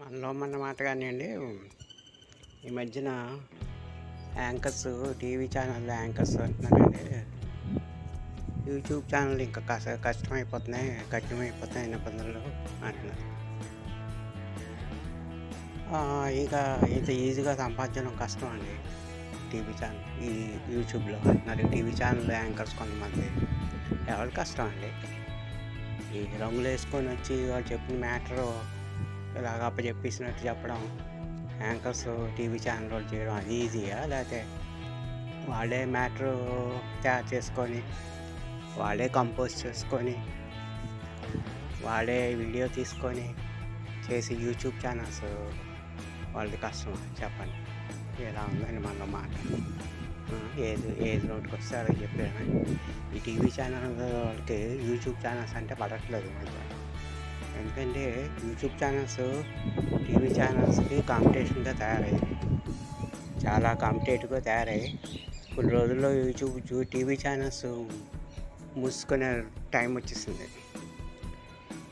మనలో మన మాట కానివ్వండి. ఈ మధ్యన యాంకర్స్ టీవీ ఛానల్ యాంకర్స్ అంటున్నారండి. యూట్యూబ్ ఛానల్ ఇంకా కాస్త కష్టమైపోతున్నాయి కఠినమైపోతున్నాయి నిబంధనలు అంటున్నారు. ఇంకా ఇక ఇంత ఈజీగా సంపాదించడం కష్టం అండి టీవీ ఛానల్ ఈ యూట్యూబ్లో అంటున్నారు. టీవీ ఛానల్ యాంకర్స్ కొంతమంది. ఎవరు కష్టం అండి? ఈ రంగులు వేసుకొని వచ్చి వాళ్ళు చెప్పిన మ్యాటరు ఇలాగ అప్పచెప్పేసినట్టు చెప్పడం. యాంకర్స్ టీవీ ఛానల్ వాళ్ళు చేయడం అది ఈజీయా? లేకపోతే వాళ్ళే మ్యాటర్ తయారు చేసుకొని వాళ్ళే కంపోజ్ చేసుకొని వాళ్ళే వీడియో తీసుకొని చేసి యూట్యూబ్ ఛానల్స్ వాళ్ళది కష్టం. చెప్పండి. ఎలా ఉందని మన మాట. ఏది ఏది రోడ్కి వస్తే చెప్పాను ఈ టీవీ ఛానల్ వాళ్ళకి యూట్యూబ్ ఛానల్స్ అంటే పడట్లేదు మళ్ళీ ఎందుకంటే యూట్యూబ్ ఛానల్స్ టీవీ ఛానల్స్కి కాంపిటీషన్గా తయారయ్యాయి. చాలా కాంపిటేటివ్గా తయారయ్యాయి. కొన్ని రోజుల్లో యూట్యూబ్ చూ- టీవీ ఛానల్స్ మూసుకునే టైం వచ్చేసింది.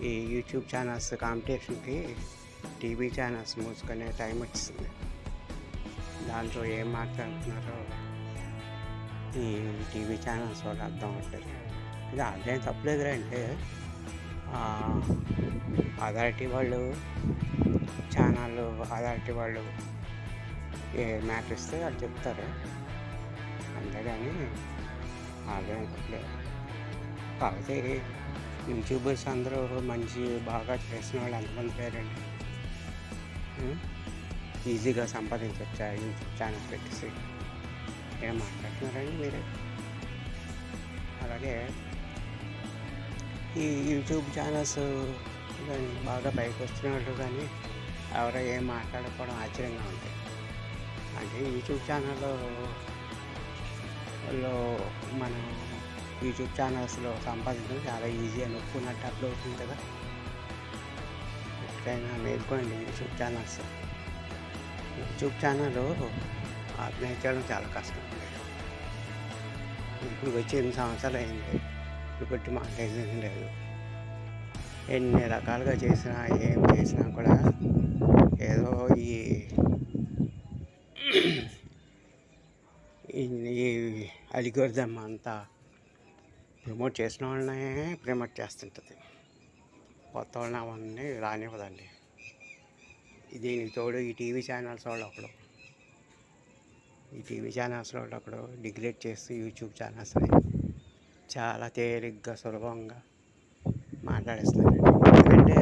ఈ యూట్యూబ్ ఛానల్స్ కాంపిటీషన్కి టీవీ ఛానల్స్ మూసుకునే టైం వచ్చేసింది. దాంట్లో ఏం మాట్లాడుతున్నారో ఈ టీవీ ఛానల్స్ వాళ్ళు అర్థం అవ్వట్లేదు. ఇది అదేం తప్పలేదు అంటే అథారిటీ వాళ్ళు ఛానల్ అథారిటీ వాళ్ళు ఏ మ్యాటర్ ఇస్తే వాళ్ళు చెప్తారు. అంతేగాని అదే కాకపోతే యూట్యూబర్స్ అందరూ మంచి బాగా చేసిన వాళ్ళు ఎంతమంది పేరండి ఈజీగా సంపాదించవచ్చా యూట్యూబ్ ఛానల్ పెట్టేసి? ఏం మాట్లాడుతున్నారండి మీరు? అలాగే ఈ యూట్యూబ్ ఛానల్స్ కానీ బాగా పైకి వస్తున్నట్టు కానీ ఎవరో ఏం మాట్లాడుకోవడం ఆశ్చర్యంగా ఉంది అంటే యూట్యూబ్ ఛానల్లో లో మనం యూట్యూబ్ ఛానల్స్లో సంపాదించడం చాలా ఈజీ అని ఒప్పుకున్నట్టు అప్లోడ్ అవుతుంది కదా. ఎప్పుడైనా మేల్కోండి YouTube channels. YouTube channel organise చేయడం చాలా కష్టం. ఇప్పుడు వచ్చి ఎన్ని సంవత్సరాలు అయింది. ఇప్పుడు పెట్టి మాట్లాడేది లేదు. ఎన్ని రకాలుగా చేసినా ఏం చేసినా కూడా ఏదో ఈ ఈ- అంతా ప్రమోట్ చేసిన వాళ్ళనే ప్రమోట్ చేస్తుంటుంది. కొత్త వాళ్ళని అవన్నీ రానివ్వదండి. దీనికి తోడు ఈ టీవీ ఛానల్స్ వాళ్ళు ఒకడు. ఈ టీవీ ఛానల్స్ వాళ్ళు ఒకడు డిగ్రేడ్ చేస్తూ యూట్యూబ్ ఛానల్స్ని చాలా తేలిగ్గా సులభంగా మాట్లాడేస్తున్నాను ఎందుకంటే